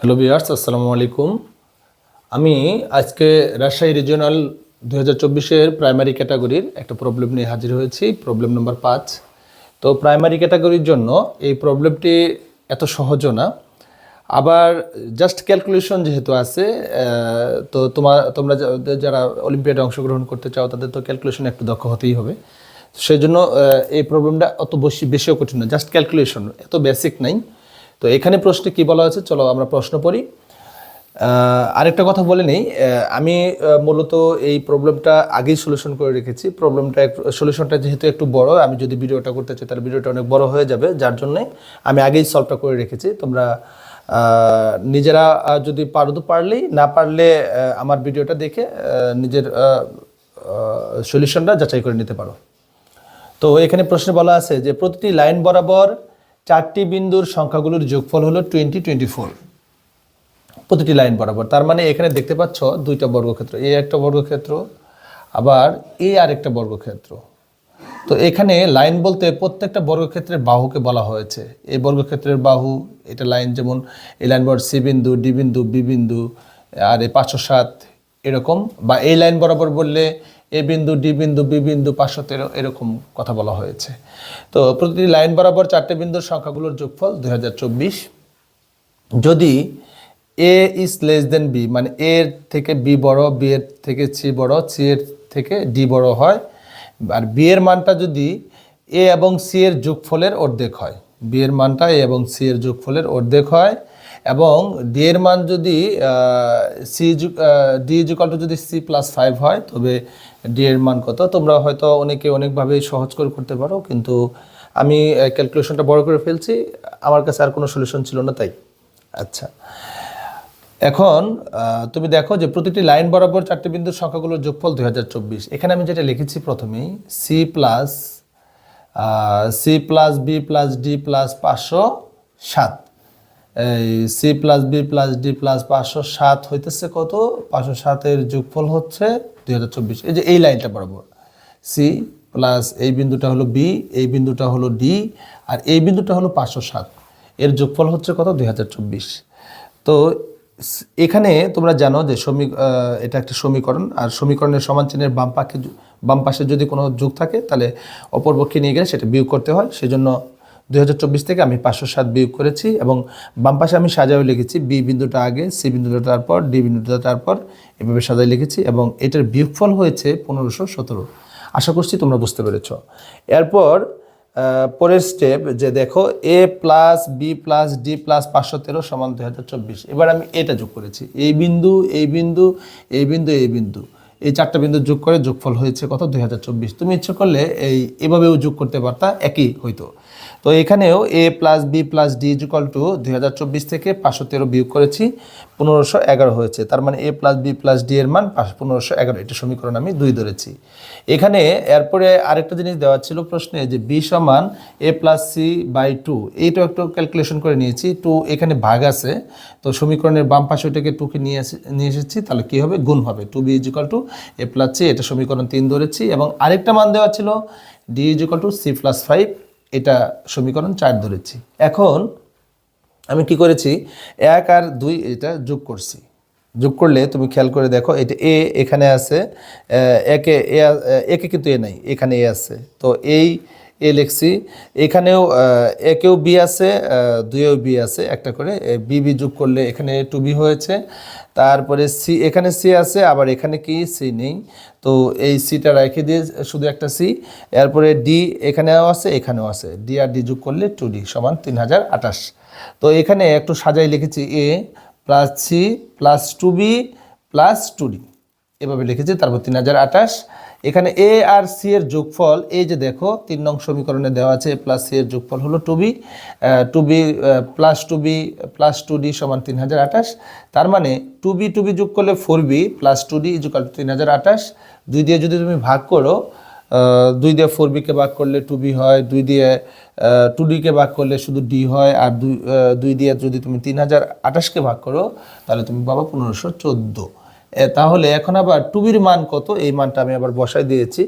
Hello বিয়ার্স আসসালামু আলাইকুম। আমি আজকে রাজশাহী রিজিওনাল দু হাজার চব্বিশের প্রাইমারি ক্যাটাগরির একটা প্রবলেম নিয়ে হাজির হয়েছি প্রবলেম নম্বর পাঁচ। তো প্রাইমারি ক্যাটাগরির জন্য এই প্রবলেমটি এত সহজও না। আবার জাস্ট ক্যালকুলেশন যেহেতু আছে তো তোমার তোমরা যারা অলিম্পিয়াডে অংশগ্রহণ করতে চাও, তাদের তো ক্যালকুলেশন একটু দক্ষ হতেই হবে। সেই জন্য এই প্রবলেমটা অত বেশি, বেশিও কঠিন না জাস্ট ক্যালকুলেশন এত বেসিক নাই। তো এখানে প্রশ্নে কি বলা হয়েছে? চলো আমরা প্রশ্ন পড়ি। আরেকটা কথা বলে নেই। আমি মূলত এই প্রবলেমটা আগেই সলিউশন করে রেখেছি। প্রবলেমটা সলিউশনটা যেহেতু একটু বড়, আমি যদি ভিডিওটা করতে চাই তাহলে ভিডিওটা অনেক বড় হয়ে যাবে, যার জন্যে আমি আগেই সলভটা করে রেখেছি। তোমরা নিজেরা যদি পারো তো পারলেই, না পারলে আমার ভিডিওটা দেখে নিজের সলিউশনটা যাচাই করে নিতে পারো। তো এখানে প্রশ্নে বলা আছে যে প্রতিটি লাইন বরাবর চারটি বিন্দুর সংখ্যাগুলোর যোগফল হলো টোয়েন্টি টোয়েন্টি ফোর প্রতিটি লাইন বরাবর। তার মানে এখানে দেখতে পাচ্ছ দুইটা বর্গক্ষেত্র, এ একটা বর্গক্ষেত্র, আবার এ আর একটা বর্গক্ষেত্র। তো এখানে লাইন বলতে প্রত্যেকটা বর্গক্ষেত্রের বাহুকে বলা হয়েছে। এই বর্গক্ষেত্রের বাহু, এটা লাইন যেমন এই লাইন বরাবর সি বিন্দু, ডি বিন্দু, বি বিন্দু, আর এই পাঁচশো সাত, এরকম। বা এই লাইন বরাবর বললে এ বিন্দু, ডি বিন্দু, বি বিন্দু পাঁচশো তেরো এরকম কথা বলা হয়েছে। তো প্রতিটি লাইন বরাবর চারটে বিন্দুর সংখ্যাগুলোর যোগফল দু হাজার চব্বিশ। যদি A is less than B মানে এর থেকে বি বড়, বি এর থেকে সি বড়, সি এর থেকে ডি বড় হয়, আর বি এর মানটা যদি এ এবং সি এর যোগফলের অর্ধেক হয়, বি এর মানটা এ এবং সি এর যোগফলের অর্ধেক হয়, এবং ডি এর মান যদি সি ডি ইজুকাল টু যদি সি প্লাস ফাইভ হয়, তবে ডি এর মান কত? তোমরা হয়তো অনেকে অনেকভাবেই সহজ করে করতে পারো, কিন্তু আমি ক্যালকুলেশনটা বড় করে ফেলছি। আমার কাছে আর কোনো সলিউশন ছিল না, তাই। আচ্ছা। এখন তুমি দেখো যে প্রতিটি লাইন বরাবর চারটি বিন্দুর সংখ্যাগুলোর যোগফল দুই হাজার চব্বিশ। এখানে আমি যেটা লিখেছি প্রথমেই C plus C plus B plus D plus পাঁচশো সাত। C plus B plus D plus পাঁচশো সাত হইতেছে কত? পাঁচশো সাতের যোগফল হচ্ছে দুই হাজার চব্বিশ। এই যে এই লাইনটা বরাবর সি প্লাস এই বিন্দুটা হলো বি এই বিন্দুটা হলো ডি আর এই বিন্দুটা হলো পাঁচশো সাত। এর যোগফল হচ্ছে কত? দুই হাজার চব্বিশ। তো এখানে তোমরা জানো যে সমী এটা একটা সমীকরণ, আর সমীকরণের সমান চিহ্নের বাম য- বাম পাশে যদি কোনো যোগ থাকে, তাহলে অপর পক্ষে নিয়ে গেলে সেটা বিয়োগ করতে হয়। সেজন্য দুই হাজার চব্বিশ থেকে আমি পাঁচশো সাত বিয়োগ করেছি এবং বাম পাশে আমি সাজাও লিখেছি, বি বিন্দুটা আগে, সি বিন্দুটা তারপর, ডি বিন্দুটা তারপর, এভাবে সাজাই লিখেছি এবং এটার বিয়োগফল হয়েছে পনেরোশো সতেরো। আশা করছি তোমরা বুঝতে পেরেছ। এরপর পরের স্টেপ যে দেখো, A plus B plus D plus পাঁচশো তেরো সমান দুই চব্বিশ। এবার আমি এটা যোগ করেছি। এই বিন্দু এই বিন্দু এই বিন্দু এই বিন্দু। এই চারটা বিন্দু যোগ করে যোগফল হয়েছে কত? দুই হাজার চব্বিশ। তুমি ইচ্ছে করলে এই এভাবেও যোগ করতে পারতা, একই হইতো। তো এখানেও A plus B plus D equal to দুই হাজার চব্বিশ থেকে পাঁচশো তেরো বিয়োগ করেছি। পনেরোশো এগারো হয়েছে। তার মানে A plus B plus D এর মান পনেরোশো এগারো। এটা সমীকরণ আমি দুই ধরেছি। এখানে এরপরে আরেকটা জিনিস দেওয়া ছিল প্রশ্নে যে বি সমান A plus C by two. এইটাও একটু ক্যালকুলেশন করে নিয়েছি। টু এখানে ভাগ আছে। তো সমীকরণের বাম পাশে ওইটাকে টুকে নিয়ে নিয়ে এসেছি, তাহলে কী হবে? গুণ হবে। Two B equal to A plus C, এটা সমীকরণ তিন ধরেছি। এবং আরেকটা মান দেওয়া ছিল D equal to C plus five, এটা সমীকরণ চার ধরেছি। এখন আমি কি করেছি? এক আর দুই এটা যোগ করছি। যোগ করলে তুমি খেয়াল করে দেখো এটা এ এখানে আছে একে এ একে কিন্তু এ নাই এখানে এ আছে। তো এই এ লিখছি এখানেও একেও বি আছে আহ, দুইয়েও বি আছে একটা করে বি বি যোগ করলে এখানে টু বি হয়েছে। তারপরে সি এখানে সি আছে আবার এখানে কি? সি নেই। তো এই সিটা রেখে দিয়ে শুধু একটা সি এরপরে ডি এখানেও আছে এখানেও আছে। ডি আর ডি যোগ করলে টু ডি সমান তিন হাজার আঠাশ। তো এখানে একটু সাজাই লিখেছি A plus C plus two B plus two D. এভাবে লিখেছি, তারপর তিন হাজার আঠাশ। এখানে এ আর সি এর যোগফল, এই যে দেখো, তিন নং সমীকরণে দেওয়া আছে, এ প্লাস সি এর যোগফল হলো two B. Two B plus two B, plus two D সমান তিন হাজার আঠাশ। তার মানে টু বি টু বি যোগ করলে four B, plus two D equal তিন হাজার আঠাশ। দুই দিয়ে যদি তুমি ভাগ করো দুই দিয়ে ফোর বিকে ভাগ করলে টু বি হয়, দুই দিয়ে টু ডিকে ভাগ করলে শুধু ডি হয়, আর দুই দুই দিয়ে যদি তুমি তিন হাজার আঠাশকে ভাগ করো, তাহলে তুমি পাবো পনেরোশো চোদ্দ। তাহলে এখন আবার টুবির মান কত? এই মানটা আমি আবার বসাই দিয়েছি।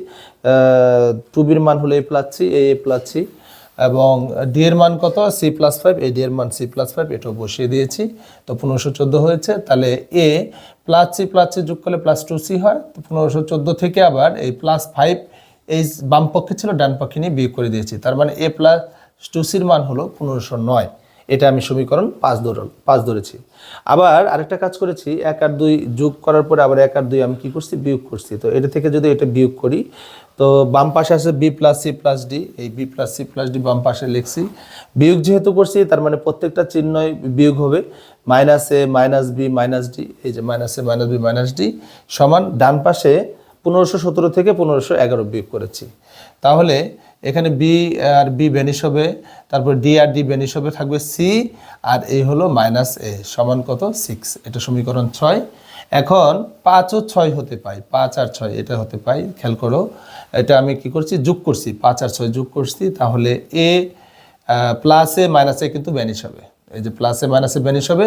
টুবির মান হলো A plus C A plus C এবং ডি এর মান কত? সি প্লাস ফাইভ এ ডি এর মান সি প্লাস ফাইভ এটাও বসিয়ে দিয়েছি। তো পনেরোশো চোদ্দ হয়েছে, তাহলে A plus C plus C যোগ করলে প্লাস টু সি হয়। তো পনেরোশো চোদ্দ থেকে আবার এই প্লাস ফাইভ এই বাম পক্ষে ছিল, ডান পক্ষে নিয়ে বিয়োগ করে দিয়েছি। তার মানে এ প্লাস টু সির মান হলো পনেরোশো নয়। এটা আমি সমীকরণ পাঁচ ধর, পাঁচ ধরেছি। আবার আরেকটা কাজ করেছি, এক আর দুই যোগ করার পরে আবার এক আর দুই আমি কি করছি? বিয়োগ করছি। তো এটা থেকে যদি এটা বিয়োগ করি, তো বাম পাশে আছে B plus C plus D এই B plus C plus D বাম পাশে লিখছি। বিয়োগ যেহেতু করছি, তার মানে প্রত্যেকটা চিহ্নই বিয়োগ হবে। Minus A minus B minus D এই যে minus A minus B minus D সমান ডান পাশে পনেরোশো সতেরো থেকে পনেরোশো এগারো বিয়োগ করেছি। তাহলে এখানে বি আর বি বেনিশ হবে, তারপর ডি আর ডি বেনিশ হবে থাকবে সি আর এই হলো মাইনাস এ সমান কত? সিক্স এটা সমীকরণ ছয়। এখন পাঁচ ও ছয় হতে পাই, পাঁচ আর ছয় এটা হতে পাই, খেয়াল করো, এটা আমি কি করছি? যোগ করছি, পাঁচ আর ছয় যোগ করছি, তাহলে এ প্লাসে মাইনাসে কিন্তু ব্যানিশ হবে। এই যে প্লাসে মাইনাসে ব্যানিশ হবে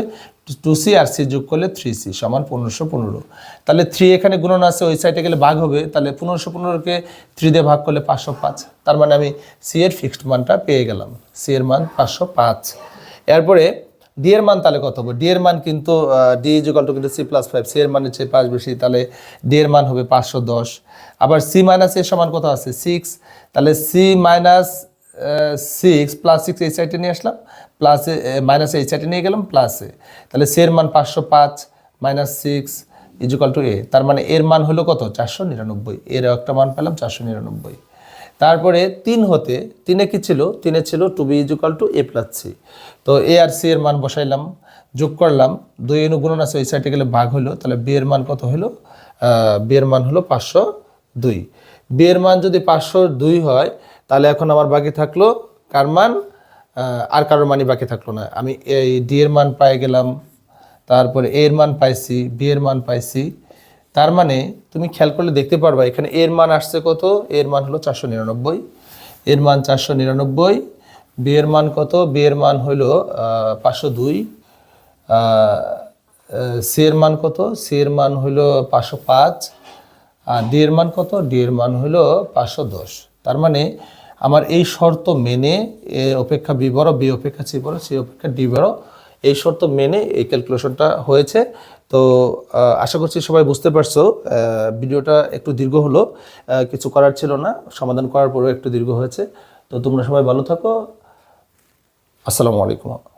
টু সি আর সি যোগ করলে থ্রি সি সমান পনেরোশো পনেরো। তাহলে থ্রি এখানে গুণন আছে, ওই সাইডে গেলে ভাগ হবে, তাহলে পনেরোশো পনেরোকে থ্রি দিয়ে ভাগ করলে পাঁচশো পাঁচ। তার মানে আমি সি এর ফিক্সড মানটা পেয়ে গেলাম। সি এর মান পাঁচশো পাঁচ। এরপরে ডি এর মান তাহলে কত হবে? ডি এর মান কিন্তু ডি ইজুকাল টু কিন্তু সি প্লাস ফাইভ সি এর মানের চেয়ে পাঁচ বেশি, তাহলে ডি এর মান হবে পাঁচশো দশ। আবার সি মাইনাস এর সমান কত আছে? সিক্স তাহলে C minus six plus six এই সাইডে নিয়ে আসলাম প্লাসে মাইনাসে এই সাইডে নিয়ে গেলাম প্লাসে তাহলে সি এর মান পাঁচশো পাঁচ minus six equal to A তার মানে এর মান হলো কত? চারশো নিরানব্বই। এর একটা মান পেলাম, চারশো নিরানব্বই। তারপরে তিন হতে, তিনে কি ছিল? তিনে ছিল two B equal to A plus C তো এ আর সি এর মান বসাইলাম, যোগ করলাম, দুই এনু গুণন আছে ওই সাইডে গেলে ভাগ হলো, তাহলে বি এর মান কত হলো? বি এর মান হলো পাঁচশো দুই। বি এর মান যদি পাঁচশো দুই হয় তাহলে এখন আমার বাকি থাকল কার মান আর কারোর মানই বাকি থাকল না আমি এই ডি এর মান পাই গেলাম তারপরে এর মান পাইছি বি এর মান পাইছি তার মানে তুমি খেয়াল করলে দেখতে পারবা এখানে এর মান আসছে কত এর মান হলো চারশো নিরানব্বই এর মান চারশো নিরানব্বই বি এর মান কত বি এর মান হলো পাঁচশো দুই সি এর মান কত সি এর মান হলো পাঁচশো পাঁচ আর ডি এর মান কত ডি এর মান হলো পাঁচশো দশ তার মানে আমার এই শর্ত মেনে অপেক্ষা বি বড় বি অপেক্ষা সি বড় সি অপেক্ষা ডি বড় এই শর্ত মেনে এই ক্যালকুলেশনটা হয়েছে। তো আশা করছি সবাই বুঝতে পারছ ভিডিওটা একটু দীর্ঘ হলো কিছু করার ছিল না, সমাধান করার পরেও একটু দীর্ঘ হয়েছে। তো তোমরা সবাই ভালো থাকো। আসসালামু আলাইকুম।